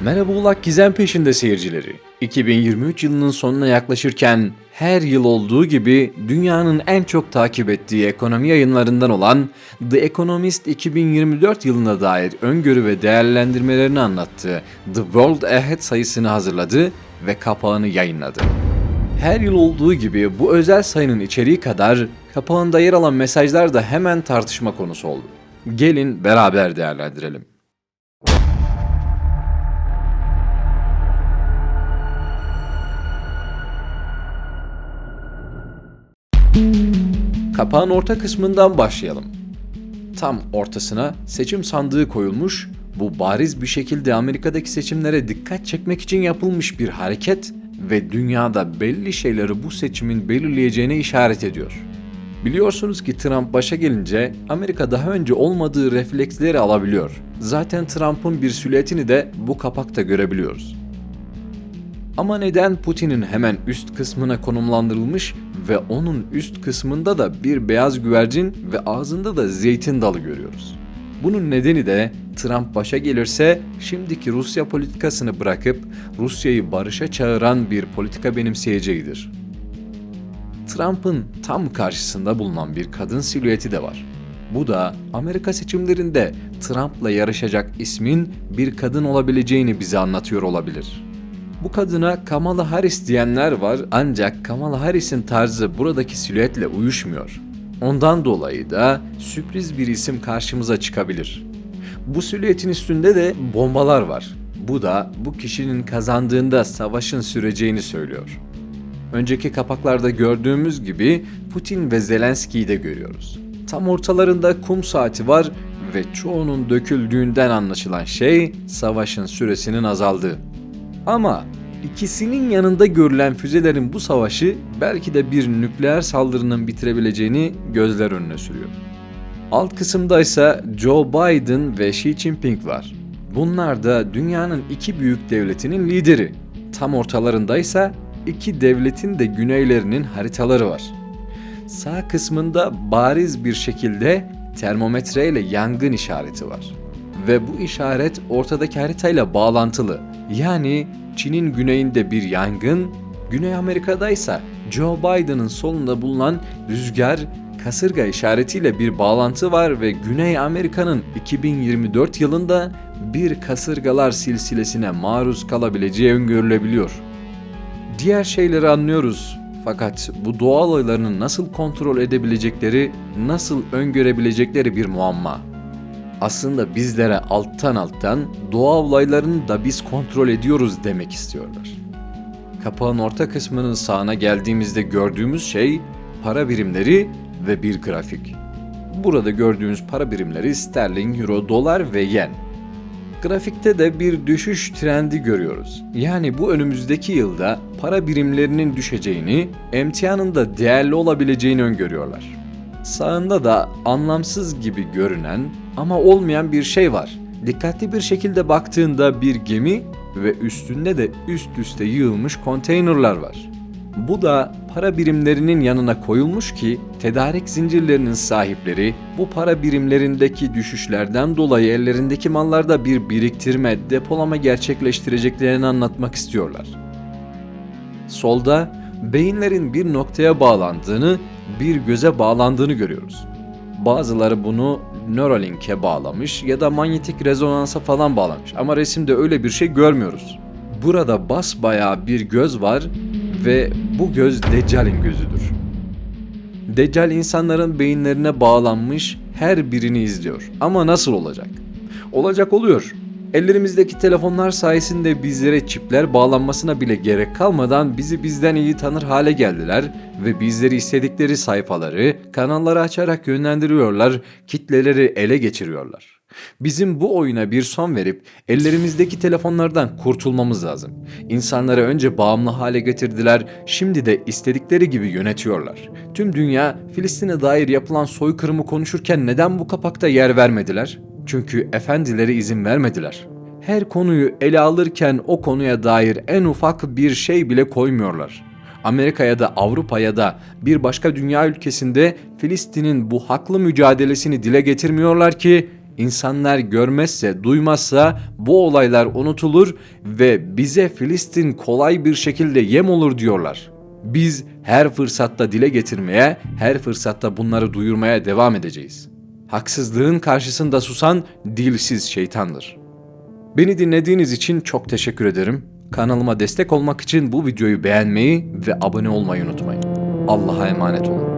Merhaba Ulak Gizem peşinde seyircileri. 2023 yılının sonuna yaklaşırken her yıl olduğu gibi dünyanın en çok takip ettiği ekonomi yayınlarından olan The Economist 2024 yılına dair öngörü ve değerlendirmelerini anlattığı The World Ahead sayısını hazırladı ve kapağını yayınladı. Her yıl olduğu gibi bu özel sayının içeriği kadar kapağında yer alan mesajlar da hemen tartışma konusu oldu. Gelin beraber değerlendirelim. Kapağın orta kısmından başlayalım. Tam ortasına seçim sandığı koyulmuş, bu bariz bir şekilde Amerika'daki seçimlere dikkat çekmek için yapılmış bir hareket ve dünyada belli şeyleri bu seçimin belirleyeceğine işaret ediyor. Biliyorsunuz ki Trump başa gelince Amerika daha önce olmadığı refleksleri alabiliyor. Zaten Trump'ın bir silüetini de bu kapakta görebiliyoruz. Ama neden Putin'in hemen üst kısmına konumlandırılmış ve onun üst kısmında da bir beyaz güvercin ve ağzında da zeytin dalı görüyoruz? Bunun nedeni de Trump başa gelirse şimdiki Rusya politikasını bırakıp Rusya'yı barışa çağıran bir politika benimseyeceğidir. Trump'ın tam karşısında bulunan bir kadın silüeti de var. Bu da Amerika seçimlerinde Trump'la yarışacak ismin bir kadın olabileceğini bize anlatıyor olabilir. Bu kadına Kamala Harris diyenler var ancak Kamala Harris'in tarzı buradaki silüetle uyuşmuyor. Ondan dolayı da sürpriz bir isim karşımıza çıkabilir. Bu silüetin üstünde de bombalar var. Bu da bu kişinin kazandığında savaşın süreceğini söylüyor. Önceki kapaklarda gördüğümüz gibi Putin ve Zelenski'yi de görüyoruz. Tam ortalarında kum saati var ve çoğunun döküldüğünden anlaşılan şey savaşın süresinin azaldığı. Ama ikisinin yanında görülen füzelerin bu savaşı belki de bir nükleer saldırının bitirebileceğini gözler önüne sürüyor. Alt kısımda ise Joe Biden ve Xi Jinping var. Bunlar da dünyanın iki büyük devletinin lideri. Tam ortalarında ise iki devletin de güneylerinin haritaları var. Sağ kısmında bariz bir şekilde termometre ile yangın işareti var. Ve bu işaret ortadaki haritayla bağlantılı. Yani Çin'in güneyinde bir yangın, Güney Amerika'da ise Joe Biden'ın solunda bulunan rüzgar kasırga işaretiyle bir bağlantı var ve Güney Amerika'nın 2024 yılında bir kasırgalar silsilesine maruz kalabileceği öngörülebiliyor. Diğer şeyleri anlıyoruz fakat bu doğa olaylarını nasıl kontrol edebilecekleri, nasıl öngörebilecekleri bir muamma. Aslında bizlere alttan alttan doğa olaylarını da biz kontrol ediyoruz demek istiyorlar. Kapağın orta kısmının sağına geldiğimizde gördüğümüz şey para birimleri ve bir grafik. Burada gördüğünüz para birimleri sterlin, euro, dolar ve yen. Grafikte de bir düşüş trendi görüyoruz. Yani bu önümüzdeki yılda para birimlerinin düşeceğini, emtianın da değerli olabileceğini öngörüyorlar. Sağında da anlamsız gibi görünen ama olmayan bir şey var. Dikkatli bir şekilde baktığında bir gemi ve üstünde de üst üste yığılmış konteynerlar var. Bu da para birimlerinin yanına koyulmuş ki tedarik zincirlerinin sahipleri bu para birimlerindeki düşüşlerden dolayı ellerindeki mallarda bir biriktirme, depolama gerçekleştireceklerini anlatmak istiyorlar. Solda beyinlerin bir noktaya bağlandığını, bir göze bağlandığını görüyoruz. Bazıları bunu Neuralink'e bağlamış ya da manyetik rezonansa falan bağlamış ama resimde öyle bir şey görmüyoruz. Burada basbayağı bir göz var ve bu göz Deccal'in gözüdür. Deccal insanların beyinlerine bağlanmış her birini izliyor. Ama nasıl olacak? Olacak oluyor. Ellerimizdeki telefonlar sayesinde bizlere çipler bağlanmasına bile gerek kalmadan bizi bizden iyi tanır hale geldiler ve bizleri istedikleri sayfaları, kanalları açarak yönlendiriyorlar, kitleleri ele geçiriyorlar. Bizim bu oyuna bir son verip ellerimizdeki telefonlardan kurtulmamız lazım. İnsanları önce bağımlı hale getirdiler, şimdi de istedikleri gibi yönetiyorlar. Tüm dünya Filistin'e dair yapılan soykırımı konuşurken neden bu kapakta yer vermediler? Çünkü efendileri izin vermediler. Her konuyu ele alırken o konuya dair en ufak bir şey bile koymuyorlar. Amerika ya da Avrupa ya da bir başka dünya ülkesinde Filistin'in bu haklı mücadelesini dile getirmiyorlar ki insanlar görmezse, duymazsa bu olaylar unutulur ve bize Filistin kolay bir şekilde yem olur diyorlar. Biz her fırsatta dile getirmeye, her fırsatta bunları duyurmaya devam edeceğiz. Haksızlığın karşısında susan dilsiz şeytandır. Beni dinlediğiniz için çok teşekkür ederim. Kanalıma destek olmak için bu videoyu beğenmeyi ve abone olmayı unutmayın. Allah'a emanet olun.